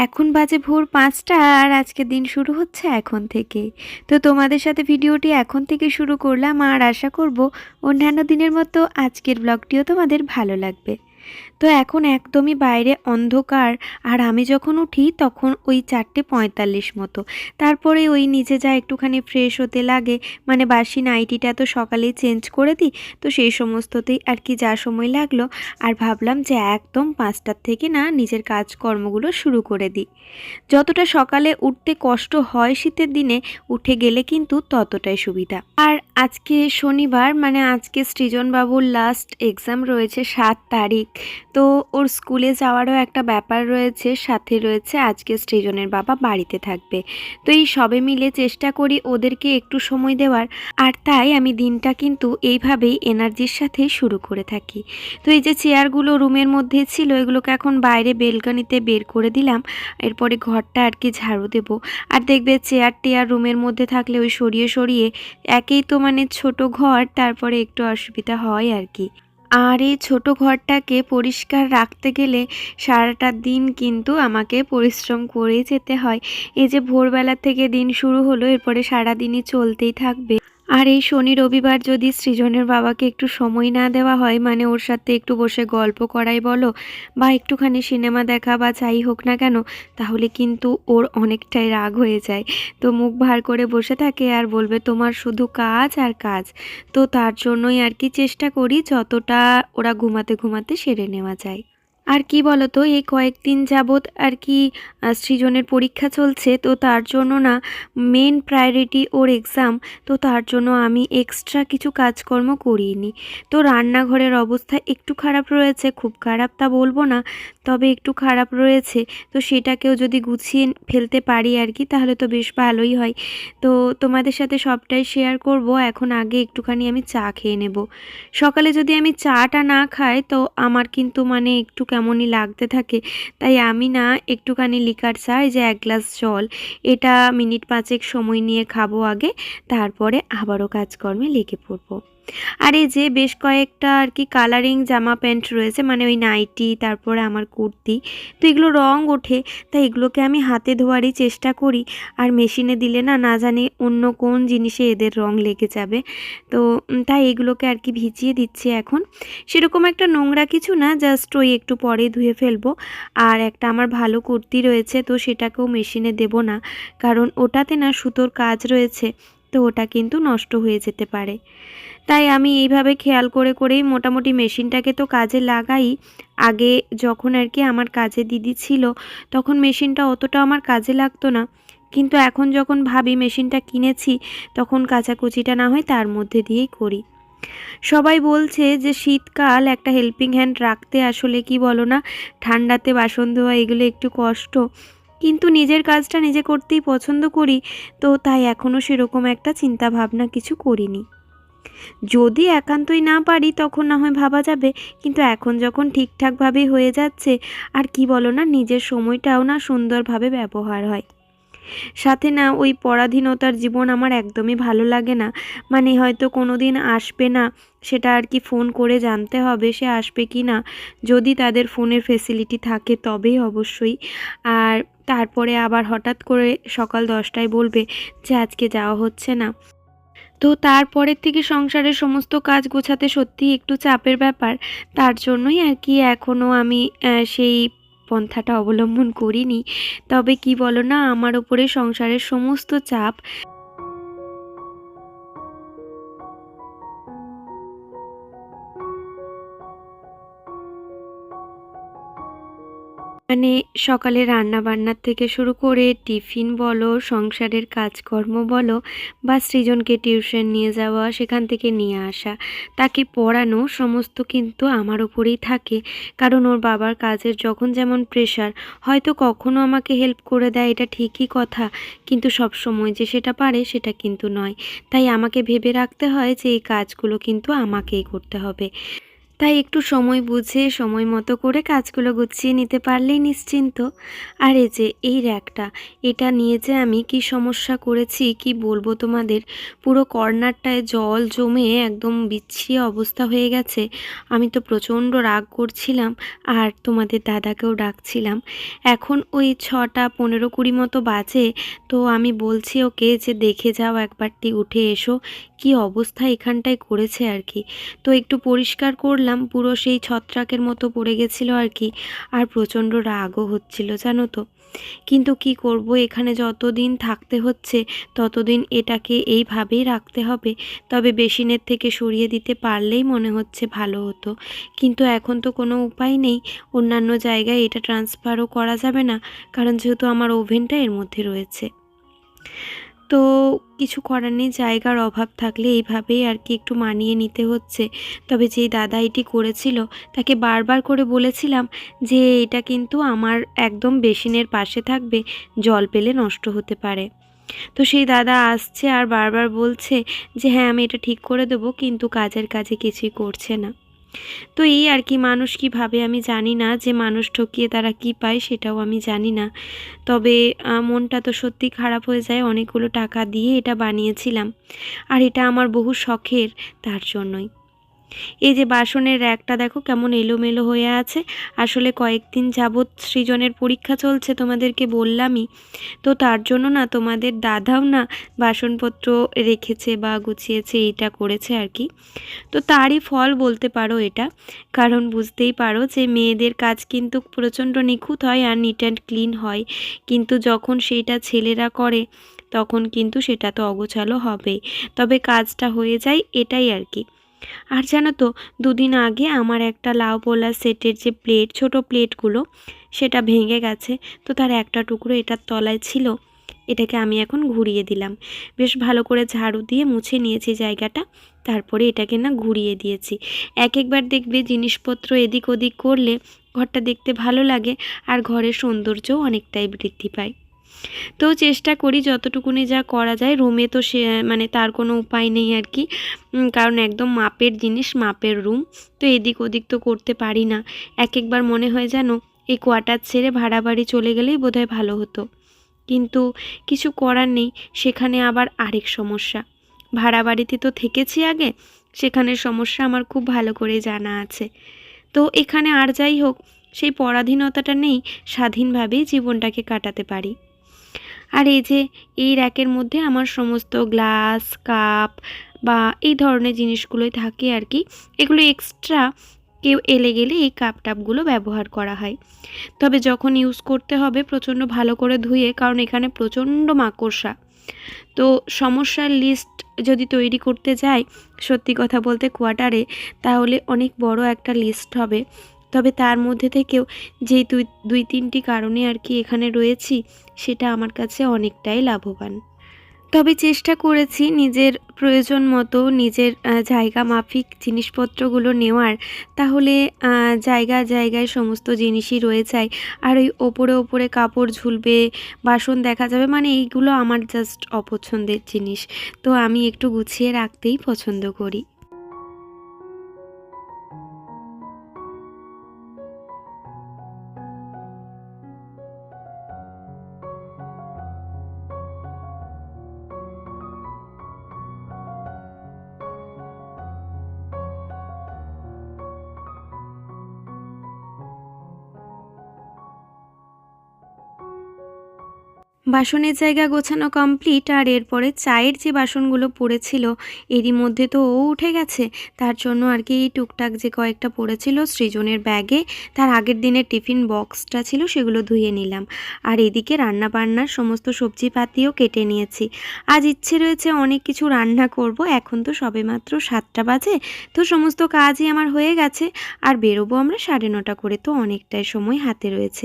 এখন বাজে ভোর পাঁচটা আর আজকে দিন শুরু হচ্ছে এখন থেকে। তো তোমাদের সাথে ভিডিওটি এখন থেকে শুরু করলাম আর আশা করব অন্যান্য দিনের মতো আজকের ব্লগটিও তোমাদের ভালো লাগবে। তো এখন একদমই বাইরে অন্ধকার। আর আমি যখন উঠি তখন ওই চারটে পঁয়তাল্লিশ মতো। তারপরে ওই নিচে যা একটুখানি ফ্রেশ হতে লাগে মানে বাসি নাইটিটা তো সকালেই চেঞ্জ করে দিই, তো সেই সমস্ততেই আর কি যা সময় লাগল। আর ভাবলাম যে একদম পাঁচটার থেকে না নিজের কাজকর্মগুলো শুরু করে দিই। যতটা সকালে উঠতে কষ্ট হয় শীতের দিনে, উঠে গেলে কিন্তু ততটাই সুবিধা। আর আজকে শনিবার মানে আজকে সৃজনবাবুর লাস্ট এক্সাম রয়েছে সাত তারিখ। তো ওর স্কুলে যাওয়ারও একটা ব্যাপার রয়েছে, সাথে রয়েছে আজকে সৃজনের বাবা বাড়িতে থাকবে। তো এই সবে মিলে চেষ্টা করি ওদেরকে একটু সময় দেওয়ার, আর তাই আমি দিনটা কিন্তু এইভাবেই এনার্জির সাথে শুরু করে থাকি। তো এই যে চেয়ারগুলো রুমের মধ্যে ছিল, এগুলোকে এখন বাইরে বেলকানিতে বের করে দিলাম, এরপরে ঘরটা আর কি ঝাড়ু দেব। আর দেখবে চেয়ার টেয়ার রুমের মধ্যে থাকলে ওই সরিয়ে সরিয়ে একেই তো মানে ছোট ঘর, তারপরে একটু অসুবিধা হয় আর কি। আর এই ছোট ঘরটাকে পরিষ্কার রাখতে গেলে সারাটা দিন কিন্তু আমাকে পরিশ্রম করে যেতে হয়। এই যে ভোরবেলা থেকে দিন শুরু হলো, এরপরে সারাদিনই চলতেই থাকবে। আর এই শনি রবিবার যদি সৃজনের বাবাকে একটু সময় না দেওয়া হয় মানে ওর সাথে একটু বসে গল্প করাই বলো বা একটুখানি সিনেমা দেখা বা যাই হোক না কেন, তাহলে কিন্তু ওর অনেকটাই রাগ হয়ে যায়। তো মুখ ভার করে বসে থাকে আর বলবে, তোমার শুধু কাজ আর কাজ। তো তার জন্যই আর কি চেষ্টা করি, যতটা ওরা ঘুমাতে ঘুমাতে সেরে নেওয়া যায়। আর কি বলতো, এই কয়েকদিন যাবৎ আর কি সৃজনের পরীক্ষা চলছে, তো তার জন্য না মেন প্রায়োরিটি ওর এক্সাম তো তার জন্য আমি এক্সট্রা কিছু কাজকর্ম করিনি। তো রান্নাঘরের অবস্থা একটু খারাপ রয়েছে, খুব খারাপ তা বলব না, তবে একটু খারাপ রয়েছে, তো সেটাকেও যদি গুছিয়ে ফেলতে পারি আর কি, তাহলে তো বেশ ভালোই হয়। তো তোমাদের সাথে সবটাই শেয়ার করব, এখন আগে একটুখানি আমি চা খেয়ে নেব। সকালে যদি আমি চাটা না খাই, তো আমার কিন্তু মানে একটু কেমনই লাগতে থাকে। তাই আমি না একটুখানি লিকার চাই, যে এক গ্লাস জল। এটা মিনিট পাঁচেক সময় নিয়ে খাব আগে, তারপরে আবারও কাজকর্মে লেগে পড়ব। আর এই যে বেশ কয়েকটা আর কি কালারিং জামা প্যান্ট রয়েছে মানে ওই নাইটি তারপরে আমার কুর্তি, তো এগুলো রং ওঠে, তাই এগুলোকে আমি হাতে ধোয়ারই চেষ্টা করি। আর মেশিনে দিলে না না জানি অন্য কোন জিনিসে এদের রং লেগে যাবে। তো তাই এগুলোকে আর কি ভিজিয়ে দিচ্ছি এখন। সেরকম একটা নোংরা কিছু না জাস্ট ওই একটু পরে ধুয়ে ফেলব। আর একটা আমার ভালো কুর্তি রয়েছে, তো সেটাকেও মেশিনে দেব না। কারণ ওটাতে না সুতোর কাজ রয়েছে, তো ওটা কিন্তু নষ্ট হয়ে যেতে পারে। তাই আমি এইভাবে খেয়াল করে, করেই মোটামুটি মেশিনটাকে তো কাজে লাগাই। আগে যখন আর কি আমার কাজে দিদি ছিল, তখন মেশিনটা অতটা আমার কাজে লাগতো না। কিন্তু এখন যখন ভাবি মেশিনটা কিনেছি, তখন কাচাকুচিটা না হয় তার মধ্যে দিয়েই করি। সবাই বলছে যে শীতকাল একটা হেল্পিং হ্যান্ড রাখতে আসলে কি বলো না, ঠান্ডাতে বাসন ধোয়া এগুলো একটু কষ্ট। কিন্তু নিজের কাজটা নিজে করতেই পছন্দ করি, তো তাই এখনও সেরকম একটা চিন্তা ভাবনা কিছু করিনি। যদি একান্তই না পারি, তখন না হয় ভাবা যাবে। কিন্তু এখন যখন ঠিকঠাকভাবে হয়ে যাচ্ছে, আর কি বলো না, নিজের সময়টাও না সুন্দরভাবে ব্যবহার হয়। সাথে না, ওই পরাধীনতার জীবন আমার একদমই ভালো লাগে না। মানে হয়তো কোনো দিন আসবে না, সেটা আর কি ফোন করে জানতে হবে সে আসবে কি না। যদি তাদের ফোনের ফেসিলিটি থাকে, তবেই অবশ্যই। আর তারপরে আবার হঠাৎ করে সকাল দশটায় বলবে যে, আজকে যাওয়া হচ্ছে না। তো তারপরের থেকে সংসারের সমস্ত কাজ গোছাতে সত্যি একটু চাপের ব্যাপার। তার জন্যই আর কি এখনও আমি সেই পন্থাটা অবলম্বন করিনি। তবে কি বলো না, আমার ওপরে সংসারের সমস্ত চাপ মানে সকালে রান্না বান্নার থেকে শুরু করে টিফিন বলো, সংসারের কাজকর্ম বলো বা সৃজনকে টিউশন নিয়ে যাওয়া, সেখান থেকে নিয়ে আসা, তাকে পড়ানো সমস্ত কিন্তু আমার ওপরেই থাকে। কারণ ওর বাবার কাজের যখন যেমন প্রেশার হয়তো কখনো আমাকে হেল্প করে দেয়, এটা ঠিকই কথা। কিন্তু সব সময় যে সেটা পারে, সেটা কিন্তু নয়। তাই আমাকে ভেবে রাখতে হয় যে এই কাজগুলো কিন্তু আমাকেই করতে হবে। তাই একটু সময় বুঝে, সময় মতো করে কাজগুলো গুছিয়ে নিতে পারলেই নিশ্চিন্ত। আর এই যে, এই র্যাকটা, এটা নিয়ে যে আমি কি সমস্যা করেছি, কি বলব তোমাদের? পুরো কর্নারটায় জল জমে একদম বিচ্ছিরি অবস্থা হয়ে গেছে। আমি তো প্রচণ্ড রাগ করছিলাম আর তোমাদের দাদাকেও ডাকছিলাম। এখন ওই ছটা পনেরো কুড়ি মতো বাজে, তো আমি বলছি ওকে যে দেখে যাও একবারটি, উঠে এসো। কি অবস্থা এখানটায় করেছে আর কি? তো একটু পরিষ্কার করলাম। পুরো সেই ছত্রাকের মতো পড়ে গেছিল আর কি, আর প্রচণ্ড রাগও হচ্ছিল, জানো তো। কিন্তু কি করব, এখানে যতদিন থাকতে হচ্ছে, ততদিন এটাকে এইভাবেই রাখতে হবে। তবে বেসিনের থেকে সরিয়ে দিতে পারলেই মনে হচ্ছে ভালো হতো। কিন্তু এখন তো কোনো উপায় নেই, অন্যান্য জায়গায় এটা ট্রান্সফারও করা যাবে না, কারণ যেহেতু আমার ওভেনটা এর মধ্যে রয়েছে। তো কিছু করার নেই, জায়গার অভাব থাকলে এইভাবেই আর কি একটু মানিয়ে নিতে হচ্ছে। তবে যেই দাদা এটি করেছিল, তাকে বারবার করে বলেছিলাম যে এটা কিন্তু আমার একদম বেসিনের পাশে থাকবে, জল পেলে নষ্ট হতে পারে। তো সেই দাদা আসছে আর বারবার বলছে যে হ্যাঁ আমি এটা ঠিক করে দেবো, কিন্তু কাজের কাজে কিছুই করছে না। তো এই আর কি, মানুষ কি ভাবে আমি জানি না যে মানুষ ঠকিয়ে তারা কি পায় সেটাও আমি জানি না। তবে মনটা তো সত্যি খারাপ হয়ে যায় অনেকগুলো টাকা দিয়ে এটা বানিয়েছিলাম। আর এটা আমার বহু শখের, তার জন্যই। এই যে বাসনের র্যাকটা দেখো কেমন এলোমেলো হয়ে আছে। আসলে কয়েকদিন যাবৎ সৃজনের পরীক্ষা চলছে তোমাদেরকে বললামই। তো তার জন্য না তোমাদের দাদাও না বাসনপত্র রেখেছে বা গুছিয়েছে, এইটা করেছে আর কি। তো তারই ফল বলতে পারো এটা। কারণ বুঝতেই পারো যে মেয়েদের কাজ কিন্তু প্রচণ্ড নিখুঁত হয় আর নিট অ্যান্ড ক্লিন হয়। কিন্তু যখন সেইটা ছেলেরা করে, তখন কিন্তু সেটা তো অগোছালো হবেই। তবে কাজটা হয়ে যায় এটাই আর কি। আর জানো তো, দুদিন আগে আমার একটা লাউ পোলা সেটের যে প্লেট, ছোট প্লেটগুলো, সেটা ভেঙে গেছে। তো তার একটা টুকরো এটার তলায় ছিল, এটাকে আমি এখন ঘুরিয়ে দিলাম। বেশ ভালো করে ঝাড়ু দিয়ে মুছে নিয়েছি জায়গাটা, তারপরে এটাকে না ঘুরিয়ে দিয়েছি। এক একবার দেখবে জিনিসপত্র এদিক ওদিক করলে, ঘরটা দেখতে ভালো লাগে, আর ঘরের সৌন্দর্যও অনেকটাই বৃদ্ধি পায়। তো চেষ্টা করি যতটুকুনি যা করা যায়। রুমে তো সে মানে তার কোনো উপায় নেই আর কি। কারণ একদম মাপের জিনিস, মাপের রুম তো এদিক ওদিক তো করতে পারি না। এক একবার মনে হয় যেন এই কোয়ার্টার ছেড়ে ভাড়া বাড়ি চলে গেলেই বোধহয় ভালো হতো। কিন্তু কিছু করার নেই, সেখানে আবার আরেক সমস্যা। ভাড়া বাড়িতে তো থেকেছি আগে, সেখানের সমস্যা আমার খুব ভালো করে জানা আছে। তো এখানে আর যাই হোক, সেই পরাধীনতাটা নেই, স্বাধীনভাবেই জীবনটাকে কাটাতে পারি। আর এই যে এই র্যাকের মধ্যে আমার সমস্ত গ্লাস, কাপ বা এই ধরনের জিনিসগুলোই থাকে আর কি। এগুলো এক্সট্রা কেউ এলে গেলে এই কাপ টাপগুলো ব্যবহার করা হয়। তবে যখন ইউজ করতে হবে প্রচণ্ড ভালো করে ধুয়ে, কারণ এখানে প্রচণ্ড মাকড়সা। তো সমস্যার লিস্ট যদি তৈরি করতে যাই, সত্যি কথা বলতে কোয়ার্টারে তাহলে অনেক বড় একটা লিস্ট হবে। তবে তার মধ্যে থেকেও যে দুই দুই তিনটি কারণে আর কি এখানে রয়েছি, সেটা আমার কাছে অনেকটাই লাভবান। তবে চেষ্টা করেছি নিজের প্রয়োজন মতো নিজের জায়গা মাফিক জিনিসপত্রগুলো নেওয়ার। তাহলে জায়গা জায়গায় সমস্ত জিনিসই রয়ে যায়। আর ওই ওপরে ওপরে কাপড় ঝুলবে, বাসন দেখা যাবে মানে এইগুলো আমার জাস্ট অপছন্দের জিনিস। তো আমি একটু গুছিয়ে রাখতেই পছন্দ করি। বাসনের জায়গা গোছানো কমপ্লিট আর এরপরে চায়ের যে বাসনগুলো পড়েছিল, এরই মধ্যে তো ও উঠে গেছে। তার জন্য আর কি টুকটাক যে কয়েকটা পড়েছিল সৃজনের ব্যাগে, তার আগের দিনের টিফিন বক্সটা ছিল সেগুলো ধুয়ে নিলাম। আর এদিকে রান্না বান্নার সমস্ত সবজিপাতিও কেটে নিয়েছি। আজ ইচ্ছে রয়েছে অনেক কিছু রান্না করব, এখন তো সবে মাত্র সাতটা বাজে, তো সমস্ত কাজই আমার হয়ে গেছে। আর বেরোবো আমরা সাড়ে নটা করে, তো অনেকটাই সময় হাতে রয়েছে।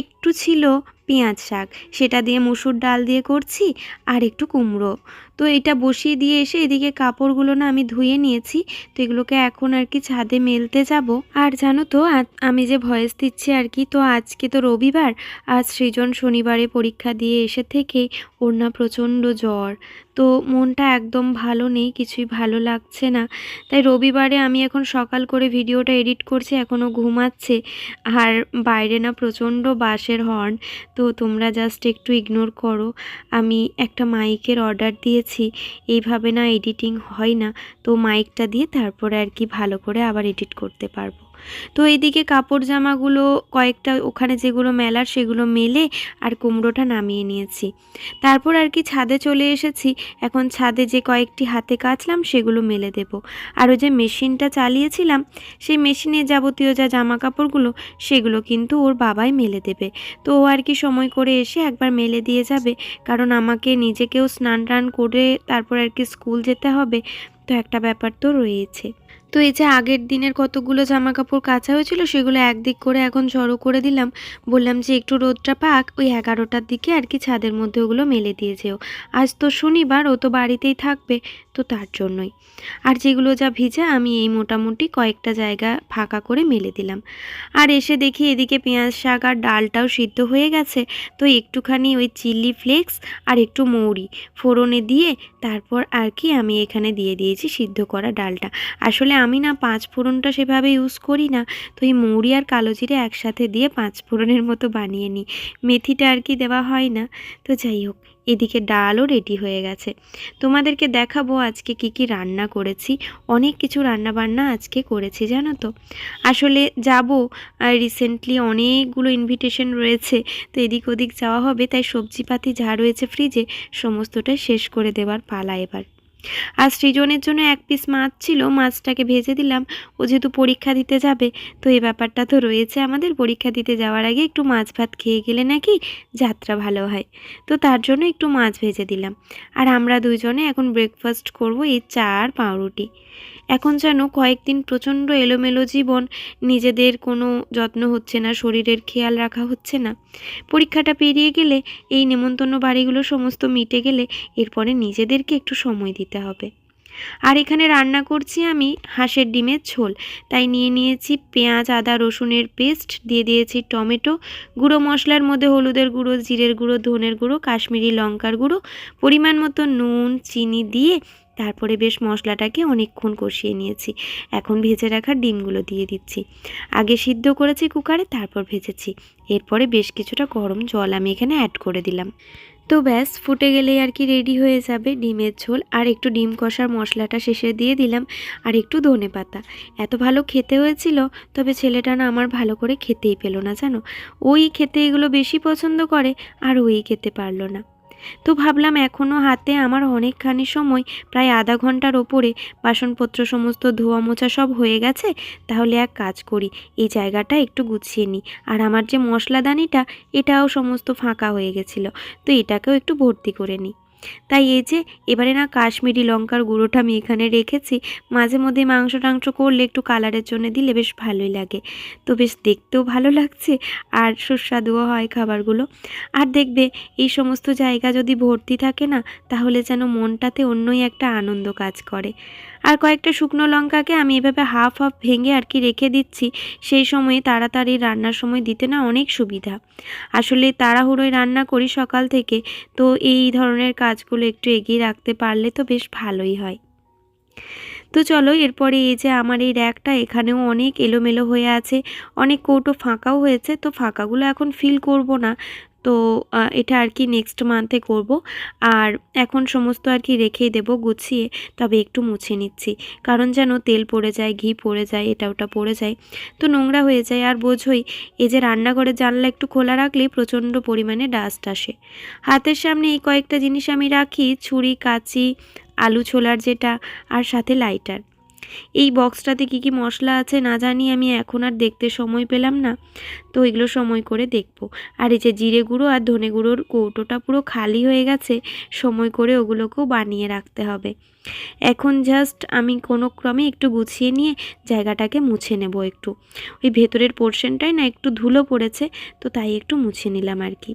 একটু ছিল পেঁয়াজ শাক। সেটা দিয়ে মুসুর ডাল দিয়ে করছি আর একটু কুমড়ো। তো এটা বসিয়ে দিয়ে এসে এদিকে কাপড়গুলো না আমি ধুয়ে নিয়েছি। তো এগুলোকে এখন আর কি ছাদে মেলতে যাব। আর জানো তো আমি যে ভয়েস দিচ্ছি আর কি, তো আজকে তো রবিবার আজ সৃজন শনিবারে পরীক্ষা দিয়ে এসে থেকে ওর না প্রচণ্ড জ্বর। তো মনটা একদম ভালো নেই, কিছুই ভালো লাগছে না। তাই রবিবারে আমি এখন সকাল করে ভিডিওটা এডিট করছি, এখনও ঘুমাচ্ছে। আর বাইরে না প্রচণ্ড বাসের হর্ন, তো তোমরা জাস্ট একটু ইগনোর করো। আমি একটা মাইকের অর্ডার দিয়েছি। এইভাবে না এডিটিং হয় না। তো মাইকটা দিয়ে তারপরে আর কি ভালো করে আবার এডিট করতে পারব। তো এইদিকে কাপড় জামাগুলো কয়েকটা ওখানে যেগুলো মেলার সেগুলো মেলে আর কুমড়োটা নামিয়ে নিয়েছি। তারপর আর কি ছাদে চলে এসেছি। এখন ছাদে যে কয়েকটি হাতে কাচলাম সেগুলো মেলে দেব। আর ওই যে মেশিনটা চালিয়েছিলাম, সেই মেশিনে যাবতীয় যা জামা কাপড়গুলো সেগুলো কিন্তু ওর বাবাই মেলে দেবে। তো ও আর কি সময় করে এসে একবার মেলে দিয়ে যাবে। কারণ আমাকে নিজেকেও স্নান টান করে তারপর আর কি স্কুল যেতে হবে। তো একটা ব্যাপার তো রয়েছে। তো এই যে আগের দিনের কতগুলো জামা কাপড় কাচা হয়েছিল সেগুলো একদিক করে এখন জড়ো করে দিলাম। বললাম যে একটু রোদটা পাক, ওই এগারোটার দিকে আর কি ছাদের মধ্যে ওগুলো মেলে দিয়ে যেও আজ তো শনিবার, ও তো বাড়িতেই থাকবে। তো তার জন্যই। আর যেগুলো যা ভিজা, আমি এই মোটামুটি কয়েকটা জায়গা ফাঁকা করে মেলে দিলাম। আর এসে দেখি এদিকে পেঁয়াজ শাক আর ডালটাও সিদ্ধ হয়ে গেছে। তো একটুখানি ওই চিলি ফ্লেক্স আর একটু মৌরি ফোড়নে দিয়ে তারপর আর কি আমি এখানে দিয়ে দিয়েছি সিদ্ধ করা ডালটা। আসলে আমি না পাঁচ ফোড়নটা সেভাবে ইউজ করি না। তো এই মৌরি আর কালো জিরে একসাথে দিয়ে পাঁচ ফোড়নের মতো বানিয়ে নিই। মেথিটা আর কি দেওয়া হয় না। তো যাই হোক এদিকে ডালও রেডি হয়ে গেছে। তোমাদেরকে দেখাবো আজকে কি কি রান্না করেছি। অনেক কিছু রান্না বান্না আজকে করেছি, জানো তো। আসলে যাব রিসেন্টলি অনেকগুলো ইনভিটেশন রয়েছে, তো এদিক ওদিক যাওয়া হবে, তাই সবজিপাতি যা রয়েছে ফ্রিজে সমস্তটা শেষ করে দেওয়ার পালা এবার। আর সৃজনের জন্য এক পিস মাছ ছিল, মাছটাকে ভেজে দিলাম। ও যেহেতু পরীক্ষা দিতে যাবে, তো এই ব্যাপারটা তো রয়েছে আমাদের। পরীক্ষা দিতে যাওয়ার আগে একটু মাছ ভাত খেয়ে গেলে নাকি যাত্রা ভালো হয়। তো তার জন্য একটু মাছ ভেজে দিলাম। আর আমরা দুজনে এখন ব্রেকফাস্ট করব এই চা আর পাউরুটি। এখন যেন কয়েকদিন প্রচণ্ড এলোমেলো জীবন, নিজেদের কোনো যত্ন হচ্ছে না, শরীরের খেয়াল রাখা হচ্ছে না। পরীক্ষাটা পেরিয়ে গেলে, এই নেমন্তন্ন বাড়িগুলো সমস্ত মিটে গেলে, এরপরে নিজেদেরকে একটু সময় দিতে হবে। আর এখানে রান্না করছি আমি হাঁসের ডিমের ঝোল। তাই নিয়ে নিয়েছি পেঁয়াজ, আদা, রসুনের পেস্ট, দিয়ে দিয়েছি টমেটো, গুঁড়ো মশলার মধ্যে হলুদের গুঁড়ো, জিরের গুঁড়ো, ধনের গুঁড়ো, কাশ্মীরি লঙ্কার গুঁড়ো, পরিমাণ মতো নুন, চিনি দিয়ে তারপরে বেশ মশলাটাকে অনেকক্ষণ কষিয়ে নিয়েছি। এখন ভেজে রাখা ডিমগুলো দিয়ে দিচ্ছি। আগে সিদ্ধ করেছি কুকারে, তারপর ভেজেছি। এরপরে বেশ কিছুটা গরম জল আমি এখানে অ্যাড করে দিলাম। তো ব্যাস, ফুটে গেলেই আর কি রেডি হয়ে যাবে ডিমের ঝোল। আর একটু ডিম কষার মশলাটা শেষে দিয়ে দিলাম। আর একটু ধনে পাতা। এত ভালো খেতে হয়েছিল, তবে ছেলেটা না আমার ভালো করে খেতেই পেল না, জানো? ওই খেতে এগুলো বেশি পছন্দ করে, আর ওই খেতে পারল না। তো ভাবলাম এখনও হাতে আমার অনেকখানি সময়, প্রায় আধা ঘণ্টার ওপরে বাসনপত্র সমস্ত ধোয়া মোছা সব হয়ে গেছে, তাহলে এক কাজ করি, এই জায়গাটা একটু গুছিয়ে নিই। আর আমার যে মশলাদানিটা, এটাও সমস্ত ফাঁকা হয়ে গেছিল, তো এটাকেও একটু ভর্তি করে নিই। তাই এই যে, এবারে না কাশ্মীরি লঙ্কার গুঁড়োটা আমি এখানে রেখেছি। মাঝে মধ্যে মাংস টাংস করলে একটু কালারের জন্য দিলে বেশ ভালোই লাগে। তো বেশ দেখতেও ভালো লাগছে আর সুস্বাদুও হয় খাবারগুলো। আর দেখবে, এই সমস্ত জায়গা যদি ভর্তি থাকে না, তাহলে যেন মনটাতে অন্যই একটা আনন্দ কাজ করে। আর কয়েকটা শুকনো লঙ্কাকে আমি এভাবে হাফ হাফ ভেঙে আর কি রেখে দিচ্ছি। সেই সময়ে তাড়াতাড়ি রান্নার সময় দিতে না অনেক সুবিধা। আসলে তাড়াহুড়োয় রান্না করি সকাল থেকে, তো এই ধরনের কাজগুলো একটু এগিয়ে রাখতে পারলে তো বেশ ভালোই হয়। তো চলো, এরপরে এই যে আমার এই র্যাকটা এখানেও অনেক এলোমেলো হয়ে আছে, অনেক কৌটো ফাঁকাও হয়েছে, তো ফাঁকাগুলো এখন ফিল করব না। তো এটা আর কি নেক্সট মান্থে করব। আর এখন সমস্ত আর কি রেখেই দেবো গুছিয়ে, তবে একটু মুছে নিচ্ছি। কারণ যেন তেল পড়ে যায়, ঘি পড়ে যায়, এটা ওটা পড়ে যায়। তো নোংরা হয়ে যায়। আর বোঝোই, এই যে রান্নাঘরে জানলা একটু খোলা রাখলেই প্রচণ্ড পরিমাণে ডাস্ট আসে। হাতের সামনে এই কয়েকটা জিনিস আমি রাখি, ছুরি, কাঁচি, আলু ছোলার যেটা, আর সাথে লাইটার এই বক্সটাতে কি কি মশলা আছে না জানি, আমি এখন আর দেখতে সময় পেলাম না। তো এগুলো সময় করে দেখব। আর এই যে জিরে গুঁড়ো আর ধনে গুঁড়োর কৌটোটা পুরো খালি হয়ে গেছে, সময় করে ওগুলোকেও বানিয়ে রাখতে হবে। এখন জাস্ট আমি কোনো ক্রমে একটু গুছিয়ে নিয়ে জায়গাটাকে মুছে নেব একটু। ওই ভেতরের পোর্শনটাই না একটু ধুলো পড়েছে, তো তাই একটু মুছে নিলাম আর কি।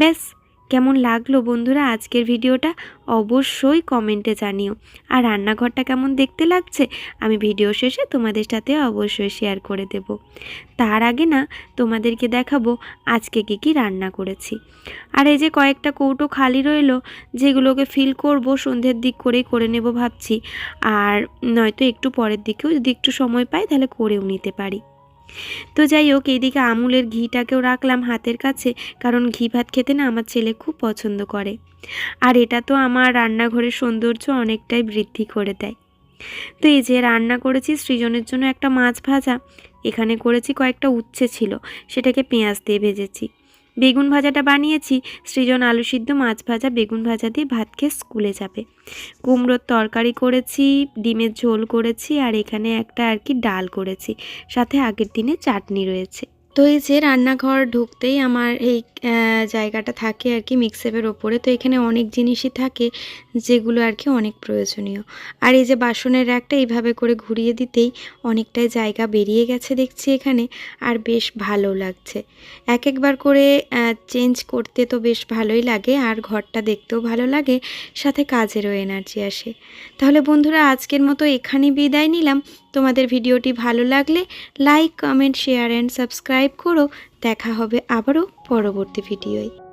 ব্যাস কেমন লাগল বন্ধুরা আজকের ভিডিওটা অবশ্যই কমেন্টে জানিও। আর রান্নাঘরটা কেমন দেখতে লাগছে আমি ভিডিও শেষে তোমাদের সাথে অবশ্যই শেয়ার করে দেব। তার আগে না তোমাদেরকে দেখাবো আজকে কী কী রান্না করেছি। আর এই যে কয়েকটা কৌটো খালি রইল যেগুলোকে ফিল করব, সন্ধ্যের দিক করেই করে নেব ভাবছি। আর নয়তো একটু পরের দিকেও যদি একটু সময় পাই তাহলে করেও নিতে পারি। তো যাই হোক এইদিকে আমুলের ঘিটাকেও রাখলাম হাতের কাছে, কারণ ঘি ভাত খেতে না আমার ছেলে খুব পছন্দ করে। আর এটা তো আমার রান্নাঘরের সৌন্দর্য অনেকটাই বৃদ্ধি করে দেয়। তো এই যে রান্না করেছি, সৃজনের জন্য একটা মাছ ভাজা, এখানে করেছি কয়েকটা উচ্ছে ছিল, সেটাকে পেঁয়াজ দিয়ে ভেজেছি। বেগুন ভাজাটা বানিয়েছি, সৃজন আলু সিদ্ধ, মাছ ভাজা, বেগুন ভাজা দিয়ে ভাত খেয়ে স্কুলে যাবে। কুমড়োর তরকারি করেছি, ডিমের ঝোল করেছি, আর এখানে একটা আর কি ডাল করেছি। সাথে আগের দিনে চাটনি রয়েছে। তো এই যে রান্নাঘর ঢুকতেই আমার এই জায়গাটা থাকে আর কি মিক্সেপের ওপরে। তো এখানে অনেক জিনিসই থাকে যেগুলো আর কি অনেক প্রয়োজনীয়। আর এই যে বাসনের র্যাকটা এইভাবে করে ঘুরিয়ে দিতেই অনেকটাই জায়গা বেরিয়ে গেছে দেখছি এখানে, আর বেশ ভালো লাগছে। এক একবার করে চেঞ্জ করতে তো বেশ ভালোই লাগে, আর ঘরটা দেখতেও ভালো লাগে, সাথে কাজেরও এনার্জি আসে। তাহলে বন্ধুরা আজকের মতো এখানেই বিদায় নিলাম। তোমাদের ভিডিওটি ভালো লাগলে like, comment, share and subscribe করো। দেখা হবে আবারও পরবর্তী ভিডিওয়।